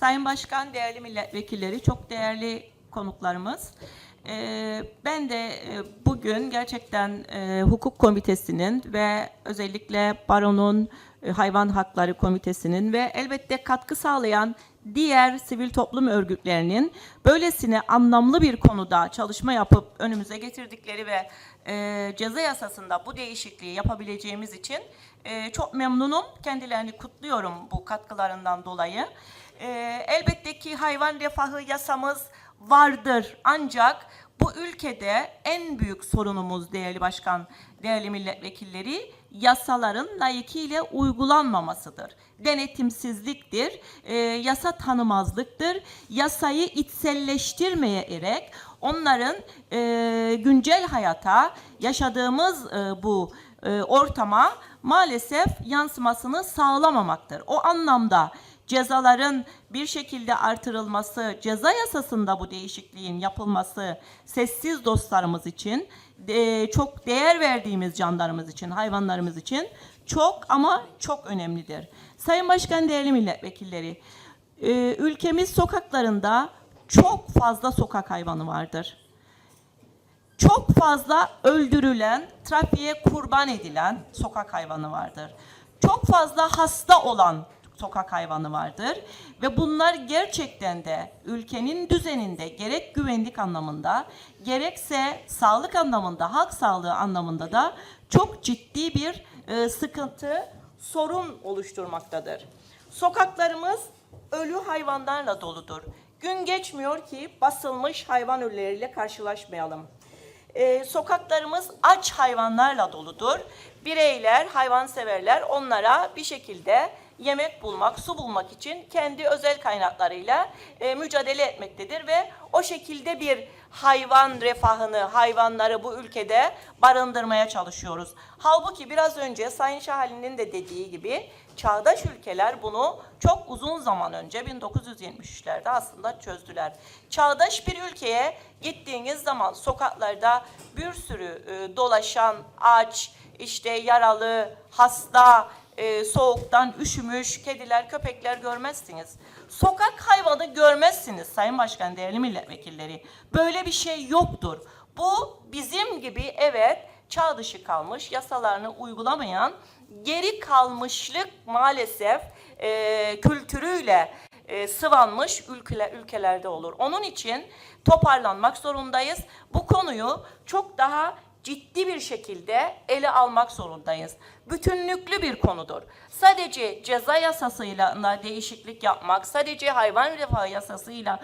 Sayın Başkan, değerli milletvekilleri, çok değerli konuklarımız. Ee, ben de e, bugün gerçekten e, hukuk komitesinin ve özellikle baronun hayvan hakları komitesinin ve elbette katkı sağlayan diğer sivil toplum örgütlerinin böylesine anlamlı bir konuda çalışma yapıp önümüze getirdikleri ve e, ceza yasasında bu değişikliği yapabileceğimiz için e, çok memnunum. Kendilerini kutluyorum bu katkılarından dolayı. E, elbette ki hayvan refahı yasamız vardır ancak bu ülkede en büyük sorunumuz değerli başkan, değerli milletvekilleri yasaların layıkıyla uygulanmamasıdır. Denetimsizliktir, e, yasa tanımazlıktır, yasayı içselleştirmeyerek onların e, güncel hayata yaşadığımız e, bu e, ortama maalesef yansımasını sağlamamaktır. O anlamda cezaların bir şekilde artırılması, ceza yasasında bu değişikliğin yapılması sessiz dostlarımız için, e, çok değer verdiğimiz canlarımız için, hayvanlarımız için çok ama çok önemlidir. Sayın Başkan, değerli milletvekilleri, e, ülkemiz sokaklarında çok fazla sokak hayvanı vardır çok fazla öldürülen, trafiğe kurban edilen sokak hayvanı vardır. Çok fazla hasta olan sokak hayvanı vardır ve bunlar gerçekten de ülkenin düzeninde gerek güvenlik anlamında gerekse sağlık anlamında, halk sağlığı anlamında da çok ciddi bir e, sıkıntı, sorun oluşturmaktadır. Sokaklarımız ölü hayvanlarla doludur. Gün geçmiyor ki basılmış hayvan ölüleriyle karşılaşmayalım. Ee, sokaklarımız aç hayvanlarla doludur. Bireyler, hayvanseverler onlara bir şekilde yemek bulmak, su bulmak için kendi özel kaynaklarıyla e, mücadele etmektedir ve o şekilde bir hayvan refahını, hayvanları bu ülkede barındırmaya çalışıyoruz. Halbuki biraz önce Sayın Şahali'nin de dediği gibi çağdaş ülkeler bunu çok uzun zaman önce 1973'lerde aslında çözdüler. Çağdaş bir ülkeye gittiğiniz zaman sokaklarda bir sürü e, dolaşan, aç, işte yaralı, hasta, e, soğuktan üşümüş kediler, köpekler görmezsiniz. Sokak hayvanı görmezsiniz Sayın Başkan, değerli milletvekilleri. Böyle bir şey yoktur. Bu bizim gibi evet çağ dışı kalmış, yasalarını uygulamayan, geri kalmışlık maalesef e, kültürüyle e, sıvanmış ülkeler, ülkelerde olur. Onun için toparlanmak zorundayız. Bu konuyu çok daha ciddi bir şekilde ele almak zorundayız. Bütünlüklü bir konudur. Sadece ceza yasasıyla değişiklik yapmak, sadece hayvan refahı yasasıyla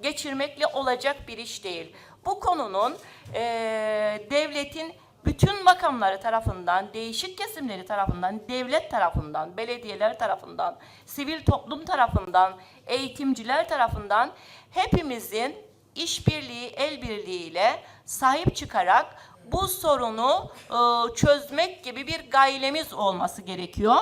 geçirmekle olacak bir iş değil. Bu konunun eee, devletin bütün makamları tarafından, değişik kesimleri tarafından, devlet tarafından, belediyeler tarafından, sivil toplum tarafından, eğitimciler tarafından hepimizin işbirliği, el birliğiyle sahip çıkarak bu sorunu e, çözmek gibi bir gailemiz olması gerekiyor.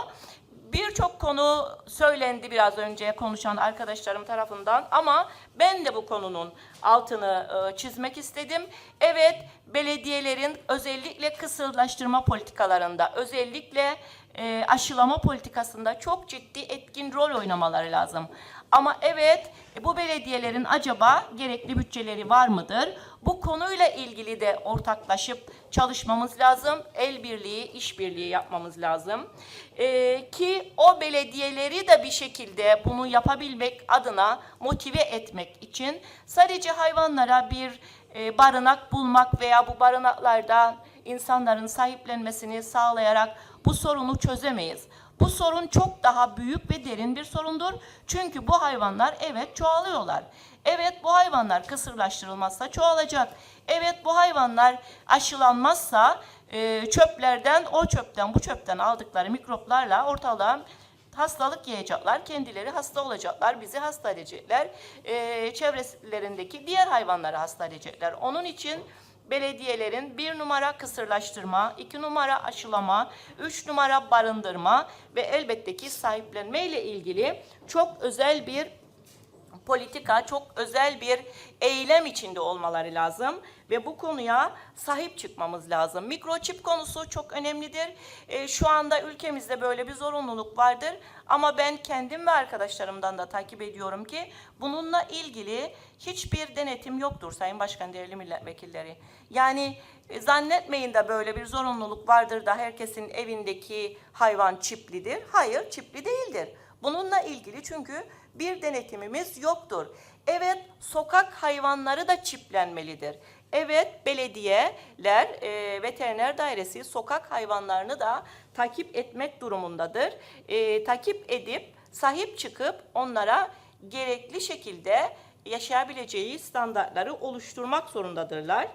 Birçok konu söylendi biraz önce konuşan arkadaşlarım tarafından ama ben de bu konunun altını e, çizmek istedim. Evet, belediyelerin özellikle kısırlaştırma politikalarında, özellikle e, aşılama politikasında çok ciddi etkin rol oynamaları lazım. Ama evet, e, bu belediyelerin acaba gerekli bütçeleri var mıdır? Bu konuyla ilgili de ortaklaşıp çalışmamız lazım. El birliği, işbirliği yapmamız lazım. Ee, ki o belediyeleri de bir şekilde bunu yapabilmek adına motive etmek için sadece hayvanlara bir e, barınak bulmak veya bu barınaklarda insanların sahiplenmesini sağlayarak bu sorunu çözemeyiz. Bu sorun çok daha büyük ve derin bir sorundur. Çünkü bu hayvanlar evet çoğalıyorlar. Evet bu hayvanlar kısırlaştırılmazsa çoğalacak. Evet bu hayvanlar aşılanmazsa e, çöplerden, o çöpten, bu çöpten aldıkları mikroplarla ortalığa hastalık yayacaklar. Kendileri hasta olacaklar, bizi hasta edecekler. E, çevrelerindeki diğer hayvanları hasta edecekler. Onun için belediyelerin bir numara kısırlaştırma, iki numara aşılama, üç numara barındırma ve elbette ki sahiplenme ile ilgili çok özel bir politika çok özel bir eylem içinde olmaları lazım ve bu konuya sahip çıkmamız lazım. Mikroçip konusu çok önemlidir. E, şu anda ülkemizde böyle bir zorunluluk vardır ama ben kendim ve arkadaşlarımdan da takip ediyorum ki bununla ilgili hiçbir denetim yoktur Sayın Başkan, değerli milletvekilleri. Yani e, zannetmeyin de böyle bir zorunluluk vardır da herkesin evindeki hayvan çiplidir. Hayır, çipli değildir. Bununla ilgili çünkü bir denetimimiz yoktur. Evet, sokak hayvanları da çiplenmelidir. Evet, belediyeler, e, veteriner dairesi sokak hayvanlarını da takip etmek durumundadır. E, takip edip, sahip çıkıp onlara gerekli şekilde yaşayabileceği standartları oluşturmak zorundadırlar.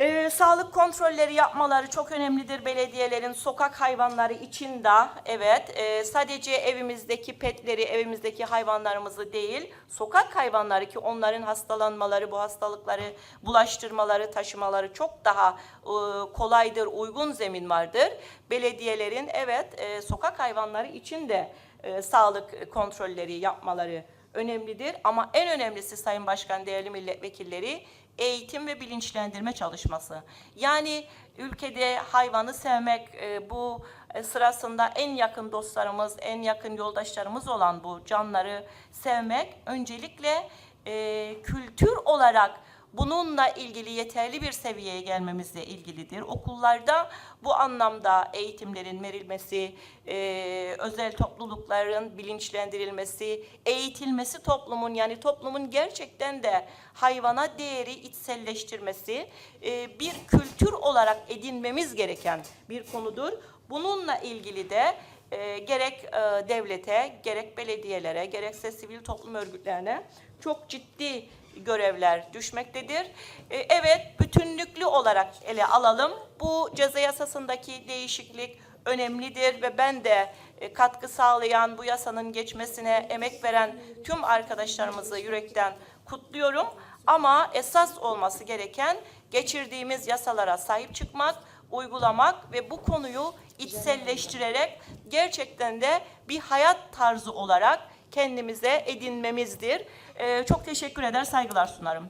Ee, sağlık kontrolleri yapmaları çok önemlidir belediyelerin sokak hayvanları için de. Evet e, sadece evimizdeki petleri evimizdeki hayvanlarımızı değil sokak hayvanları ki onların hastalanmaları bu hastalıkları bulaştırmaları taşımaları çok daha e, kolaydır uygun zemin vardır. Belediyelerin evet e, sokak hayvanları için de e, sağlık kontrolleri yapmaları önemlidir ama en önemlisi Sayın Başkan değerli milletvekilleri eğitim ve bilinçlendirme çalışması. Yani ülkede hayvanı sevmek e, bu e, sırasında en yakın dostlarımız, en yakın yoldaşlarımız olan bu canları sevmek öncelikle e, kültür olarak bununla ilgili yeterli bir seviyeye gelmemizle ilgilidir. Okullarda bu anlamda eğitimlerin verilmesi, e, özel toplulukların bilinçlendirilmesi, eğitilmesi toplumun yani toplumun gerçekten de hayvana değeri içselleştirmesi e, bir kültür olarak edinmemiz gereken bir konudur. Bununla ilgili de e, gerek e, devlete, gerek belediyelere, gerekse sivil toplum örgütlerine çok ciddi görevler düşmektedir. E, evet, bütünlüklü olarak ele alalım. Bu ceza yasasındaki değişiklik önemlidir ve ben de e, katkı sağlayan bu yasanın geçmesine emek veren tüm arkadaşlarımızı yürekten kutluyorum. Ama esas olması gereken geçirdiğimiz yasalara sahip çıkmak, uygulamak ve bu konuyu içselleştirerek gerçekten de bir hayat tarzı olarak kendimize edinmemizdir. Ee, çok teşekkür eder, saygılar sunarım.